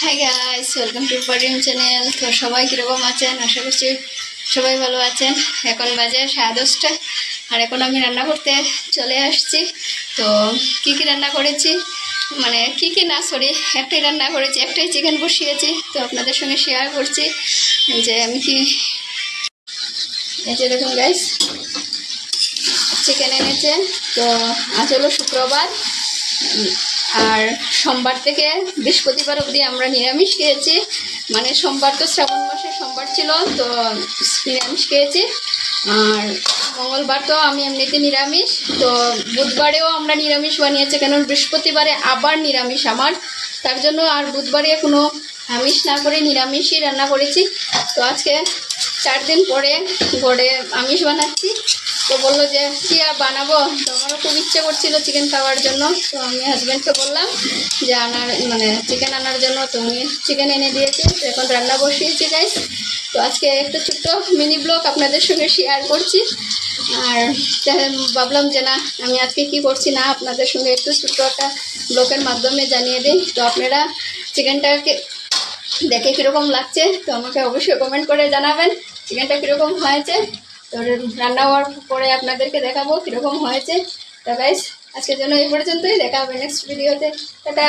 High guys welcome to পারিম channel তো সবাই কীরকম আছেন? আশা করছি সবাই ভালো আছেন। এখন বাজে সাড়ে দশটা। আর এখন আমি রান্না করতে চলে আসছি। তো কি কি রান্না করেছি? মানে কি কি না সরি একটাই রান্না করেছি, একটাই চিকেন বসিয়েছি। তো আপনাদের সঙ্গে শেয়ার করছি। যে আমি কি, এই যে দেখুন গাইস চিকেন এনেছে তো আজ হলো শুক্রবার। আর সোমবার থেকে বৃহস্পতিবার অবধি আমরা নিরামিষ খেয়েছি। মানে সোমবার তো শ্রাবণ মাসে সোমবার ছিল, তো নিরামিষ খেয়েছি। আর মঙ্গলবার তো আমি এমনিতে নিরামিষ, তো বুধবারেও আমরা নিরামিষ বানিয়েছি কেন বৃহস্পতিবারে আবার নিরামিষ আমার। তার জন্য আর বুধবারে কোনো আমিষ না করে নিরামিষই রান্না করেছি। তো আজকে চার দিন পরে ঘরে আমিষ বানাচ্ছি। তো বলল যে, কী আর বানাবো? তো আমারও খুব ইচ্ছে করছিল চিকেন খাওয়ার জন্য। তো আমি হাজব্যান্ডকে বললাম যে, আনার মানে চিকেন আনার জন্য তো উনি চিকেন এনে দিয়েছে। তো এখন রান্না বসিয়েছি গাইস তো আজকে একটা ছোট্ট মিনি ব্লগ আপনাদের সঙ্গে শেয়ার করছি। আর ভাবলাম যে, না, আমি আজকে কি করছি না? আপনাদের সঙ্গে একটু ছোট্ট একটা ব্লগের মাধ্যমে জানিয়ে দিই। তো আপনারা চিকেনটাকে দেখে কীরকম লাগছে, তো আমাকে অবশ্যই কমেন্ট করে জানাবেন চিকেনটা কীরকম হয়েছে। তো রান্না হওয়ার পরে আপনাদেরকে দেখাবো কীরকম হয়েছে। তো বেশ আজকের জন্য এই পর্যন্তই, দেখা হবে নেক্সট ভিডিওতে টাটা!